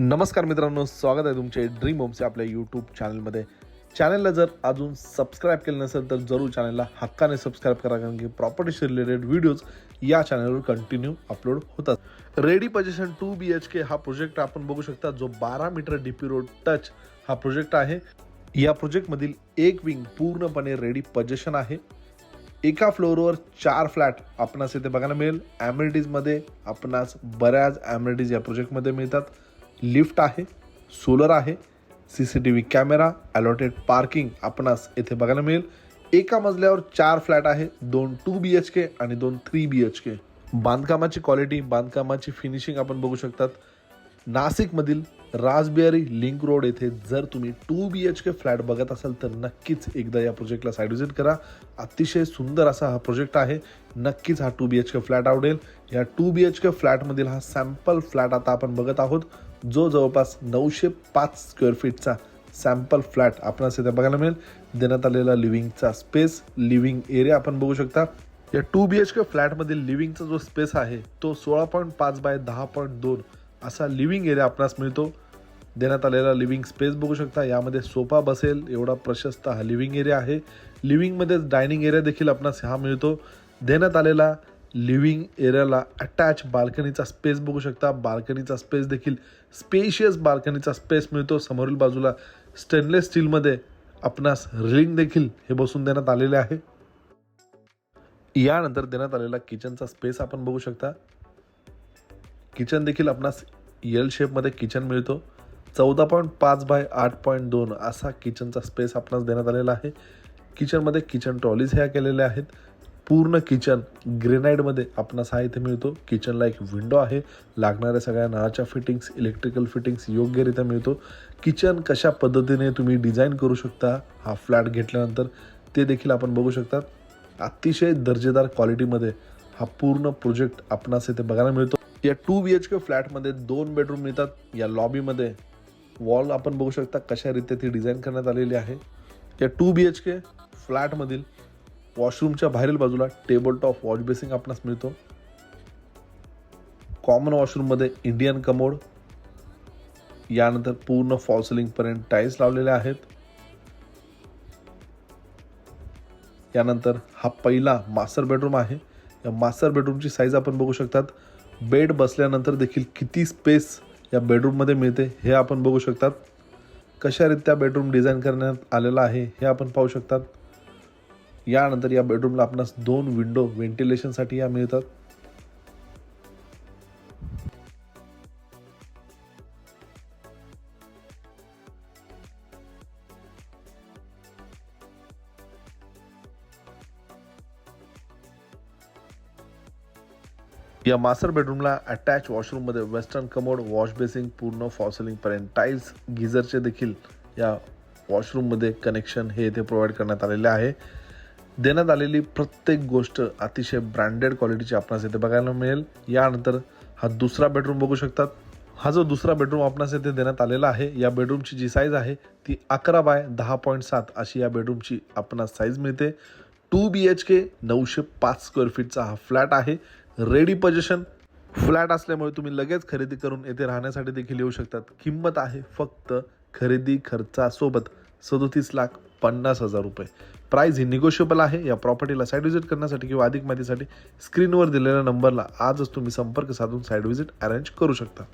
नमस्कार मित्रांनो स्वागत आहे तुमचे ड्रीम होमचे आपल्या यूट्यूब चॅनलमध्ये चॅनलला जर अजून सबस्क्राईब केलं नसेल तर जरूर चॅनलला हक्काने सबस्क्राईब करा कारण की प्रॉपर्टीशी रिलेटेड व्हिडिओज या चॅनलवर कंटिन्यू अपलोड होतात. Ready possession two B H K हा प्रोजेक्ट आपण बघू शकता जो बारा मीटर डीपी रोड टच हा प्रोजेक्ट आहे. या प्रोजेक्टमधील एक विंग पूर्णपणे रेडी पजेशन आहे. एका फ्लोअरवर चार फ्लॅट आपणास इथे बघायला मिळेल. ॲम्युनिटीजमध्ये आपणास बऱ्याच ॲम्युनिटीज या प्रोजेक्टमध्ये मिळतात. लिफ्ट आहे सोलर आहे C C T V camera allotted parking आपणास येथे बघायला मिळेल. एका मजल्यावर चार फ्लॅट आहे दोन टू बी एच के आणि दोन थ्री बी एच के बांधकामाची क्वालिटी बांधकामाची फिनिशिंग आपण बघू शकतात. नाशिकमधील राजबिहारी लिंक रोड येथे जर तुम्ही two B H K flat बघत असाल तर नक्कीच एकदा या प्रोजेक्टला साईड व्हिजिट करा. अतिशय सुंदर असा हा प्रोजेक्ट आहे. नक्कीच हा two B H K flat आवडेल. या टू बी एच के फ्लॅटमधील हा सॅम्पल फ्लॅट आता आपण बघत आहोत. जो जवळपास नऊशे पाच स्क्वेअर फीटचा सॅम्पल फ्लॅट आपणास इथे बघायला मिळेल. देण्यात आलेला लिव्हिंगचा स्पेस लिव्हिंग एरिया आपण बघू शकता. या टू बी एच के फ्लॅटमधील लिव्हिंगचा जो स्पेस आहे तो सोळा पॉईंट पाच बाय दहा पॉईंट दोन असा लिव्हिंग एरिया आपणास मिळतो. देण्यात आलेला लिव्हिंग स्पेस बघू शकता. यामध्ये सोफा बसेल एवढा प्रशस्त हा लिव्हिंग एरिया आहे. लिव्हिंगमध्येच डायनिंग एरिया देखील आपणास हा मिळतो. देण्यात आलेला लिव्हिंग एरियाला अटॅच बाल्कनीचा स्पेस बघू शकता. बाल्कनीचा स्पेस देखील स्पेशियस बाल्कनीचा स्पेस मिळतो. समोरील बाजूला स्टेनलेस स्टीलमध्ये आपणास रिलिंग देखील हे बसून देण्यात आलेले आहे. यानंतर देण्यात आलेला किचनचा स्पेस आपण बघू शकता. किचन देखील आपणास यल शेपमध्ये किचन मिळतो. चौदा पॉईंट पाच बाय आठ पॉईंट दोन असा किचनचा स्पेस आपणास देण्यात आलेला आहे. किचनमध्ये किचन ट्रॉलीज ह्या केलेल्या आहेत. पूर्ण किचन ग्रेनाईडमध्ये आपणास हा इथे मिळतो. किचनला एक विंडो आहे. लागणाऱ्या सगळ्या नळाच्या फिटिंग्स इलेक्ट्रिकल फिटिंग्स योग्यरित्या मिळतो. किचन कशा पद्धतीने तुम्ही डिझाईन करू शकता हा फ्लॅट घेतल्यानंतर ते देखील आपण बघू शकता. अतिशय दर्जेदार क्वालिटीमध्ये हा पूर्ण प्रोजेक्ट आपणास इथे बघायला मिळतो. या टू बी एच के फ्लॅटमध्ये दोन बेडरूम मिळतात. या लॉबीमध्ये वॉल आपण बघू शकता कशा रीत्या ती डिझाईन करण्यात आलेली आहे. या टू बी एच के फ्लॅटमधील वॉशरूमच्या बाहेरील बाजूला टेबल टॉप वॉश बेसिंग आपणास मिळतो. कॉमन वॉशरूममध्ये इंडियन कमोड यानंतर पूर्ण फॉल्सलिंगपर्यंत टाईल्स लावलेले आहेत. यानंतर हा पहिला मास्टर बेडरूम आहे. या मास्टर बेडरूमची साईज आपण बघू शकतात. बेड बसल्यानंतर देखील किती स्पेस या बेडरूममध्ये मिळते हे आपण बघू शकतात. कशारीत्या बेडरूम डिझाईन करण्यात आलेला आहे हे आपण पाहू शकतात. यानंतर या बेडरूमला आपणास दोन विंडो व्हेंटिलेशनसाठी या मिळतात. या मास्टर बेडरूमला अटॅच वॉशरूममध्ये वेस्टर्न कमोड वॉश बेसिंग पूर्ण फॉसलिंगपर्यंत टाईल्स गिझरचे देखील या वॉशरूममध्ये कनेक्शन हे इथे प्रोव्हाइड करण्यात आलेले आहे. देण्यात आलेली प्रत्येक गोष्ट अतिशय ब्रँडेड क्वालिटीची आपणास इथे बघायला मिळेल. यानंतर हा दुसरा बेडरूम बघू शकतात. हा जो दुसरा बेडरूम आपणास इथे देण्यात आलेला आहे या बेडरूमची जी साईज आहे ती अकरा बाय दहा पॉईंट सात अशी या बेडरूमची आपणास साईज मिळते. टू बी एच के नऊशे पाच स्क्वेअर फीटचा हा फ्लॅट आहे. Ready position. फ्लॅट असल्यामुळे तुम्ही लगेच खरेदी करून येथे राहण्यासाठी देखील येऊ शकतात. किंमत आहे फक्त खरेदी खर्चासोबत सदोतीस लाख पन्नास हजार रुपये. प्राईज ही निगोशिएबल आहे. या प्रॉपर्टीला साईड व्हिजिट करण्यासाठी किंवा अधिक माहितीसाठी स्क्रीनवर दिलेल्या नंबरला आजच तुम्ही संपर्क साधून साईड व्हिजिट अरेंज करू शकता.